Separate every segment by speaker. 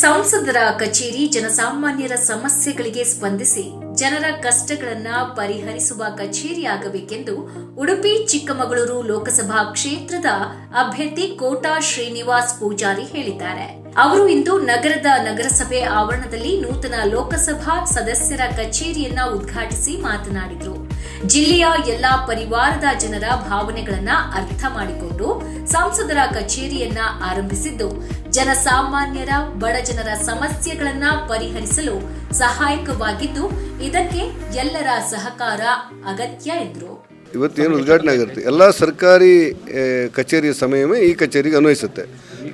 Speaker 1: ಸಂಸದರ ಕಚೇರಿ ಜನಸಾಮಾನ್ಯರ ಸಮಸ್ಯೆಗಳಿಗೆ ಸ್ಪಂದಿಸಿ ಜನರ ಕಷ್ಟಗಳನ್ನು ಪರಿಹರಿಸುವ ಕಚೇರಿಯಾಗಬೇಕೆಂದು ಉಡುಪಿ ಚಿಕ್ಕಮಗಳೂರು ಲೋಕಸಭಾ ಕ್ಷೇತ್ರದ ಅಭ್ಯರ್ಥಿ ಕೋಟಾ ಶ್ರೀನಿವಾಸ್ ಪೂಜಾರಿ ಹೇಳಿದ್ದಾರೆ. ಅವರು ಇಂದು ನಗರದ ನಗರಸಭೆ ಆವರಣದಲ್ಲಿ ನೂತನ ಲೋಕಸಭಾ ಸದಸ್ಯರ ಕಚೇರಿಯನ್ನ ಉದ್ಘಾಟಿಸಿ ಮಾತನಾಡಿದರು. ಜಿಲ್ಲೆಯ ಎಲ್ಲಾ ಪರಿವಾರದ ಜನರ ಭಾವನೆಗಳನ್ನ ಅರ್ಥ ಮಾಡಿಕೊಂಡು ಸಂಸದರ ಕಚೇರಿಯನ್ನ ಆರಂಭಿಸಿದ್ದು, ಜನಸಾಮಾನ್ಯರ, ಬಡ ಜನರ ಸಮಸ್ಯೆಗಳನ್ನ ಪರಿಹರಿಸಲು ಸಹಾಯಕವಾಗಿದ್ದು, ಇದಕ್ಕೆ ಎಲ್ಲರ ಸಹಕಾರ ಅಗತ್ಯ ಎಂದರು.
Speaker 2: ಇವತ್ತೇನು ಉದ್ಘಾಟನೆ ಆಗಿರುತ್ತೆ? ಎಲ್ಲ ಸರ್ಕಾರಿ ಕಚೇರಿಯ ಸಮಯವೇ ಈ ಕಚೇರಿಗೆ ಅನ್ವಯಿಸುತ್ತೆ.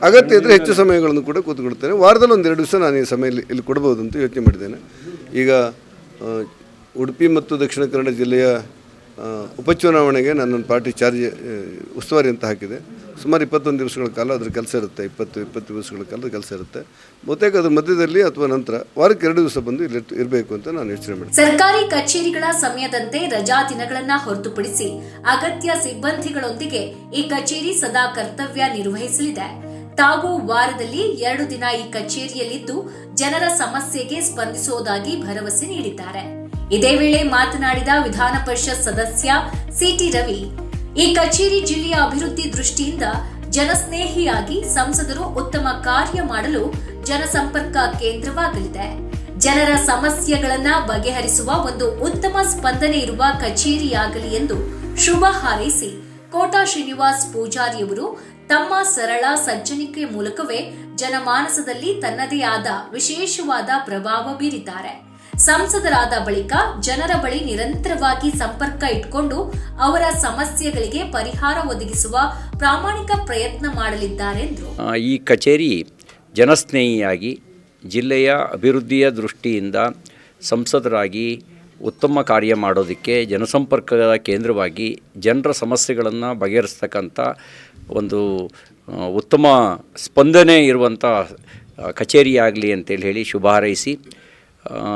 Speaker 2: ಅಗತ್ಯ ಇದ್ದರೆ ಹೆಚ್ಚು ಸಮಯಗಳನ್ನು ಕೂಡ ಕೂತ್ಕೊಳ್ತೇನೆ. ವಾರದಲ್ಲಿ ಒಂದೆರಡು ದಿವಸ ನಾನು ಈ ಸಮಯ ಇಲ್ಲಿ- ಕೊಡ್ಬೋದು ಅಂತ ಯೋಚನೆ ಮಾಡಿದ್ದೇನೆ. ಈಗ ಉಡುಪಿ ಮತ್ತು ದಕ್ಷಿಣ ಕನ್ನಡ ಜಿಲ್ಲೆಯ ಉಪಚುನಾವಣೆಗೆ ನನ್ನ ಪಾರ್ಟಿ ಚಾರ್ಜ್ ಉಸ್ತುವಾರಿ ಅಂತ ಹಾಕಿದೆ. ಸುಮಾರು ಇಪ್ಪತ್ತೊಂದು ದಿವಸಗಳ ಕಾಲ ಅದ್ರ ಕೆಲಸ ಇರುತ್ತೆ. ಇಪ್ಪತ್ತು ಇಪ್ಪತ್ತು ದಿವಸಗಳ ಕಾಲ ಕೆಲಸ ಇರುತ್ತೆ. ಬಹುತೇಕ ಅದ್ರ ಮಧ್ಯದಲ್ಲಿ ಅಥವಾ ನಂತರ ವಾರಕ್ಕೆ ಎರಡು ದಿವಸ ಬಂದು ಇಲ್ಲಿ ಇರಬೇಕು ಅಂತ ನಾನು ಯೋಚನೆ ಮಾಡಿದೆ
Speaker 1: ಸರ್ಕಾರಿ ಕಚೇರಿಗಳ ಸಮಯದಂತೆ ರಜಾ ದಿನಗಳನ್ನ ಹೊರತುಪಡಿಸಿ ಅಗತ್ಯ ಸಿಬ್ಬಂದಿಗಳೊಂದಿಗೆ ಈ ಕಚೇರಿ ಸದಾ ಕರ್ತವ್ಯ ನಿರ್ವಹಿಸಲಿದೆ. ತಾವು ವಾರದಲ್ಲಿ ಎರಡು ದಿನ ಈ ಕಚೇರಿಯಲ್ಲಿದ್ದು ಜನರ ಸಮಸ್ಯೆಗೆ ಸ್ಪಂದಿಸುವುದಾಗಿ ಭರವಸೆ ನೀಡಿದ್ದಾರೆ. ಇದೇ ವೇಳೆ ಮಾತನಾಡಿದ ವಿಧಾನ ಪರಿಷತ್ ಸದಸ್ಯ ಸಿಟಿ ರವಿ, ಈ ಕಚೇರಿ ಜಿಲ್ಲೆಯ ಅಭಿವೃದ್ಧಿ ದೃಷ್ಟಿಯಿಂದ ಜನಸ್ನೇಹಿಯಾಗಿ ಸಂಸದರು ಉತ್ತಮ ಕಾರ್ಯ ಮಾಡಲು ಜನಸಂಪರ್ಕ ಕೇಂದ್ರವಾಗಲಿದೆ. ಜನರ ಸಮಸ್ಯೆಗಳನ್ನ ಬಗೆಹರಿಸುವ ಒಂದು ಉತ್ತಮ ಸ್ಪಂದನೆ ಇರುವ ಕಚೇರಿಯಾಗಲಿ ಎಂದು ಶುಭ ಹಾರೈಸಿ ಕೋಟಾ ಶ್ರೀನಿವಾಸ್ ಪೂಜಾರಿಯವರು ತಮ್ಮ ಸರಳ ಸಜ್ಜನಿಕೆ ಮೂಲಕವೇ ಜನಮಾನಸದಲ್ಲಿ ತನ್ನದೇ ಆದ ವಿಶೇಷವಾದ ಪ್ರಭಾವ ಬೀರಿದ್ದಾರೆ. ಸಂಸದರಾದ ಬಳಿಕ ಜನರ ಬಳಿ ನಿರಂತರವಾಗಿ ಸಂಪರ್ಕ ಇಟ್ಕೊಂಡು ಅವರ ಸಮಸ್ಯೆಗಳಿಗೆ ಪರಿಹಾರ ಒದಗಿಸುವ ಪ್ರಾಮಾಣಿಕ ಪ್ರಯತ್ನ ಮಾಡಲಿದ್ದಾರೆ ಎಂದರು
Speaker 3: ಈ ಕಚೇರಿ ಜನಸ್ನೇಹಿಯಾಗಿ ಜಿಲ್ಲೆಯ ಅಭಿವೃದ್ಧಿಯ ದೃಷ್ಟಿಯಿಂದ ಸಂಸದರಾಗಿ ಉತ್ತಮ ಕಾರ್ಯ ಮಾಡೋದಕ್ಕೆ ಜನಸಂಪರ್ಕದ ಕೇಂದ್ರವಾಗಿ ಜನರ ಸಮಸ್ಯೆಗಳನ್ನು ಬಗೆಹರಿಸ್ತಕ್ಕಂಥ ಒಂದು ಉತ್ತಮ ಸ್ಪಂದನೆ ಇರುವಂಥ ಕಚೇರಿಯಾಗಲಿ ಅಂತೇಳಿ ಹೇಳಿ ಶುಭ ಹಾರೈಸಿ.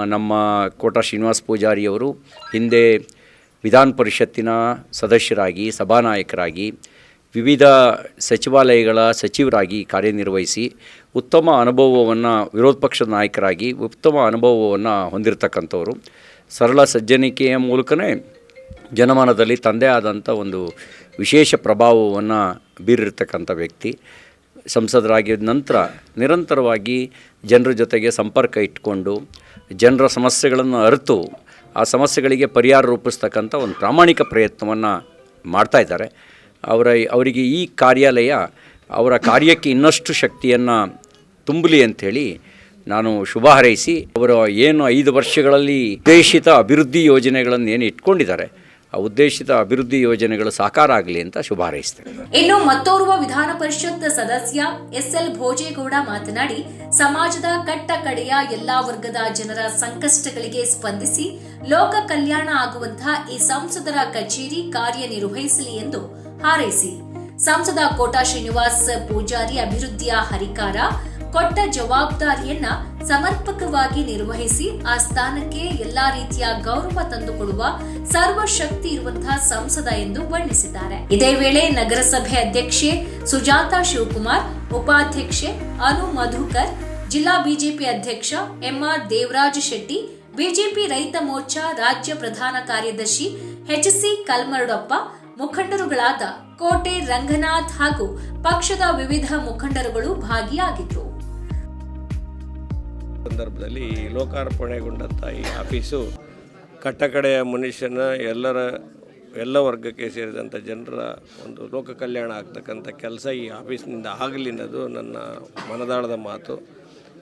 Speaker 3: ನಮ್ಮ ಕೋಟ ಶ್ರೀನಿವಾಸ ಪೂಜಾರಿಯವರು ಹಿಂದೆ ವಿಧಾನ ಪರಿಷತ್ತಿನ ಸದಸ್ಯರಾಗಿ, ಸಭಾನಾಯಕರಾಗಿ, ವಿವಿಧ ಸಚಿವಾಲಯಗಳ ಸಚಿವರಾಗಿ ಕಾರ್ಯನಿರ್ವಹಿಸಿ ಉತ್ತಮ ಅನುಭವವನ್ನು, ವಿರೋಧ ಪಕ್ಷದ ನಾಯಕರಾಗಿ ಉತ್ತಮ ಅನುಭವವನ್ನು ಹೊಂದಿರತಕ್ಕಂಥವರು. ಸರಳ ಸಜ್ಜನಿಕೆಯ ಮೂಲಕನೇ ಜನಮನದಲ್ಲಿ ತಂದೆ ಆದಂಥ ಒಂದು ವಿಶೇಷ ಪ್ರಭಾವವನ್ನು ಬೀರಿರ್ತಕ್ಕಂಥ ವ್ಯಕ್ತಿ. ಸಂಸದರಾಗಿದ್ದ ನಂತರ ನಿರಂತರವಾಗಿ ಜನರ ಜೊತೆಗೆ ಸಂಪರ್ಕ ಇಟ್ಕೊಂಡು ಜನರ ಸಮಸ್ಯೆಗಳನ್ನು ಅರಿತು ಆ ಸಮಸ್ಯೆಗಳಿಗೆ ಪರಿಹಾರ ರೂಪಿಸ್ತಕ್ಕಂಥ ಒಂದು ಪ್ರಾಮಾಣಿಕ ಪ್ರಯತ್ನವನ್ನು ಮಾಡ್ತಾ ಇದ್ದಾರೆ. ಅವರ ಅವರಿಗೆ ಈ ಕಾರ್ಯಾಲಯ ಅವರ ಕಾರ್ಯಕ್ಕೆ ಇನ್ನಷ್ಟು ಶಕ್ತಿಯನ್ನು ತುಂಬಲಿ ಅಂಥೇಳಿ ನಾನು ಶುಭ ಹಾರೈಸಿ, ಅವರ ಏನು ಐದು ವರ್ಷಗಳಲ್ಲಿ ಉದ್ದೇಶಿತ ಅಭಿವೃದ್ಧಿ ಯೋಜನೆಗಳನ್ನು ಏನು ಇಟ್ಕೊಂಡಿದ್ದಾರೆ ಉದ್ದೇಶಿತ ಅಭಿವೃದ್ಧಿ ಯೋಜನೆಗಳು ಸಾಕಾರ ಆಗಲಿ ಅಂತ ಶುಭ
Speaker 1: ಇನ್ನು ಮತ್ತೋರ್ವ ವಿಧಾನ ಪರಿಷತ್ ಸದಸ್ಯ ಎಸ್ ಎಲ್ ಭೋಜೇಗೌಡ ಮಾತನಾಡಿ, ಸಮಾಜದ ಕಟ್ಟ ಕಡೆಯ ಎಲ್ಲಾ ವರ್ಗದ ಜನರ ಸಂಕಷ್ಟಗಳಿಗೆ ಸ್ಪಂದಿಸಿ ಲೋಕ ಕಲ್ಯಾಣ ಆಗುವಂತಹ ಈ ಸಂಸದರ ಕಚೇರಿ ಕಾರ್ಯನಿರ್ವಹಿಸಲಿ ಎಂದು ಹಾರೈಸಿ. ಸಂಸದ ಕೋಟಾ ಶ್ರೀನಿವಾಸ್ ಪೂಜಾರಿ ಅಭಿವೃದ್ಧಿಯ ಹರಿಕಾರ ಕೊಟ್ಟ ಜವಾಬ್ದಾರಿಯನ್ನ ಸಮರ್ಪಕವಾಗಿ ನಿರ್ವಹಿಸಿ ಆ ಸ್ಥಾನಕ್ಕೆ ಎಲ್ಲಾ ರೀತಿಯ ಗೌರವ ತಂದುಕೊಡುವ ಸರ್ವಶಕ್ತಿ ಇರುವಂತಹ ಸಂಸದ ಎಂದು ಬಣ್ಣಿಸಿದ್ದಾರೆ. ಇದೇ ವೇಳೆ ನಗರಸಭೆ ಅಧ್ಯಕ್ಷೆ ಸುಜಾತಾ ಶಿವಕುಮಾರ್, ಉಪಾಧ್ಯಕ್ಷೆ ಅನು ಮಧುಕರ್, ಜಿಲ್ಲಾ ಬಿಜೆಪಿ ಅಧ್ಯಕ್ಷ ಎಂಆರ್ ದೇವರಾಜ್ ಶೆಟ್ಟಿ, ಬಿಜೆಪಿ ರೈತ ಮೋರ್ಚಾ ರಾಜ್ಯ ಪ್ರಧಾನ ಕಾರ್ಯದರ್ಶಿ ಎಚ್ಸಿ ಕಲ್ಮರಡಪ್ಪ, ಮುಖಂಡರುಗಳಾದ ಕೋಟೆ ರಂಗನಾಥ್ ಹಾಗೂ ಪಕ್ಷದ ವಿವಿಧ ಮುಖಂಡರುಗಳು ಭಾಗಿಯಾಗಿದ್ದರು
Speaker 4: ಸಂದರ್ಭದಲ್ಲಿ ಈ ಲೋಕಾರ್ಪಣೆಗೊಂಡಂಥ ಈ ಆಫೀಸು, ಕಟ್ಟಕಡೆಯ ಮನುಷ್ಯನ ಎಲ್ಲರ, ಎಲ್ಲ ವರ್ಗಕ್ಕೆ ಸೇರಿದಂಥ ಜನರ ಒಂದು ಲೋಕ ಕಲ್ಯಾಣ ಆಗ್ತಕ್ಕಂಥ ಕೆಲಸ ಈ ಆಫೀಸ್ನಿಂದ ಆಗಲಿ ಅನ್ನೋದು ನನ್ನ ಮನದಾಳದ ಮಾತು.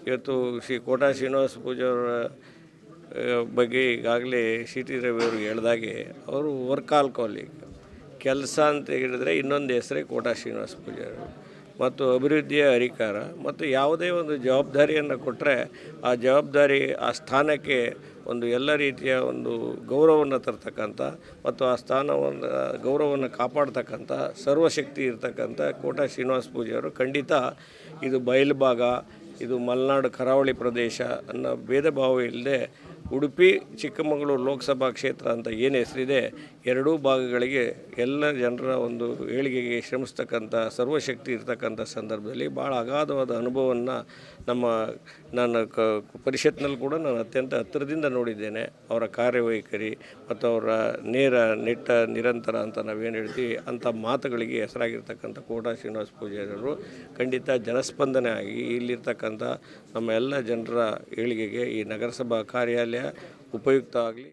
Speaker 4: ಇವತ್ತು ಶ್ರೀ ಕೋಟಾ ಶ್ರೀನಿವಾಸ ಪೂಜಾರ ಬಗ್ಗೆ ಈಗಾಗಲೇ ಸಿ ಟಿ ರವಿ ಅವರು ಹೇಳ್ದಾಗೆ ಅವರು ವರ್ಕ್ ಆಲ್ಕೋಲಿ ಕೆಲಸ ಅಂತ ಹೇಳಿದರೆ ಇನ್ನೊಂದು ಹೆಸರೇ ಕೋಟಾ ಶ್ರೀನಿವಾಸ ಪೂಜಾರಿ ಮತ್ತು ಅಭಿವೃದ್ಧಿಯ ಅಧಿಕಾರ ಮತ್ತು ಯಾವುದೇ ಒಂದು ಜವಾಬ್ದಾರಿಯನ್ನು ಕೊಟ್ಟರೆ ಆ ಜವಾಬ್ದಾರಿ ಆ ಸ್ಥಾನಕ್ಕೆ ಒಂದು ಎಲ್ಲ ರೀತಿಯ ಒಂದು ಗೌರವವನ್ನು ತರ್ತಕ್ಕಂಥ ಮತ್ತು ಆ ಸ್ಥಾನವನ್ನು, ಗೌರವವನ್ನು ಕಾಪಾಡ್ತಕ್ಕಂಥ ಸರ್ವಶಕ್ತಿ ಇರ್ತಕ್ಕಂಥ ಕೋಟಾ ಶ್ರೀನಿವಾಸ ಪೂಜೆಯವರು ಖಂಡಿತ ಇದು ಬಯಲು ಭಾಗ ಇದು ಮಲೆನಾಡು ಕರಾವಳಿ ಪ್ರದೇಶ ಅನ್ನೋ ಭೇದ ಭಾವ ಇಲ್ಲದೆ ಉಡುಪಿ, ಚಿಕ್ಕಮಗಳೂರು ಲೋಕಸಭಾ ಕ್ಷೇತ್ರ ಅಂತ ಏನು ಹೆಸರಿದೆ, ಎರಡೂ ಭಾಗಗಳಿಗೆ ಎಲ್ಲ ಜನರ ಒಂದು ಏಳಿಗೆಗೆ ಶ್ರಮಿಸ್ತಕ್ಕಂಥ, ಸರ್ವಶಕ್ತಿ ಇರ್ತಕ್ಕಂಥ ಸಂದರ್ಭದಲ್ಲಿ ಭಾಳ ಅಗಾಧವಾದ ಅನುಭವವನ್ನು ನಮ್ಮ ನಾನು ಕ, ಪರಿಷತ್ನಲ್ಲಿ ಕೂಡ ನಾನು ಅತ್ಯಂತ ಹತ್ತಿರದಿಂದ ನೋಡಿದ್ದೇನೆ. ಅವರ ಕಾರ್ಯವೈಖರಿ ಮತ್ತು ಅವರ ನೇರ, ನೆಟ್ಟ, ನಿರಂತರ ಅಂತ ನಾವೇನು ಹೇಳ್ತೀವಿ, ಅಂಥ ಮಾತುಗಳಿಗೆ ಹೆಸರಾಗಿರ್ತಕ್ಕಂಥ ಕೋಟ ಶ್ರೀನಿವಾಸ ಪೂಜಾರಿಯವರು ಖಂಡಿತ ಜನಸ್ಪಂದನೆ ಆಗಿ ಇಲ್ಲಿರ್ತಕ್ಕಂಥ ನಮ್ಮ ಎಲ್ಲ ಜನರ ಏಳಿಗೆಗೆ ಈ ನಗರಸಭಾ ಕಾರ್ಯಾಲಯ ಉಪಯುಕ್ತ ಆಗಲಿ